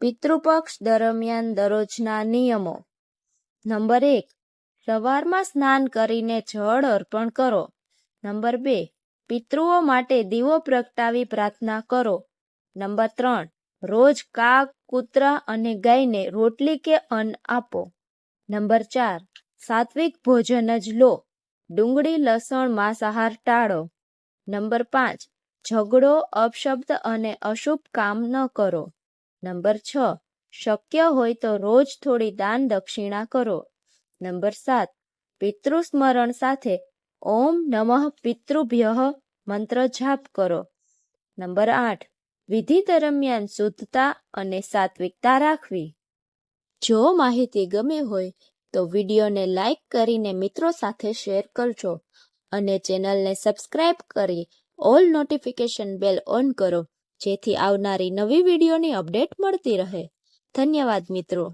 પિતૃપક્ષ દરમિયાન દરરોજના નિયમો. નંબર એક, સવારમાં સ્નાન કરીને જળ અર્પણ કરો. નંબર બે, પિતૃઓ માટે દીવો પ્રગટાવી પ્રાર્થના કરો. નંબર ત્રણ, રોજ કાગ કૂતરા અને ગાયને રોટલી કે અન્ન આપો. નંબર ચાર, સાત્વિક ભોજન જ લો. ડુંગળી, લસણ, માંસાહાર ટાળો. નંબર પાંચ, ઝઘડો, અપશબ્દ અને અશુભ કામ ન કરો. નંબર છ, શક્ય હોય તો રોજ થોડી દાન દક્ષિણા કરો. નંબર સાત, પિતૃસ્મરણ સાથે ઓમ નમઃ પિતૃભ્યઃ મંત્ર જાપ કરો. નંબર આઠ, વિધિ દરમિયાન શુદ્ધતા અને સાત્વિકતા રાખવી. જો માહિતી ગમી હોય તો વિડીયોને લાઈક કરીને મિત્રો સાથે શેર કરજો અને ચેનલને સબસ્ક્રાઇબ કરી ઓલ નોટિફિકેશન બેલ ઓન કરો. જેથી આવનારી નવી વિડીયોની અપડેટ મળતી રહે. ધન્યવાદ મિત્રો.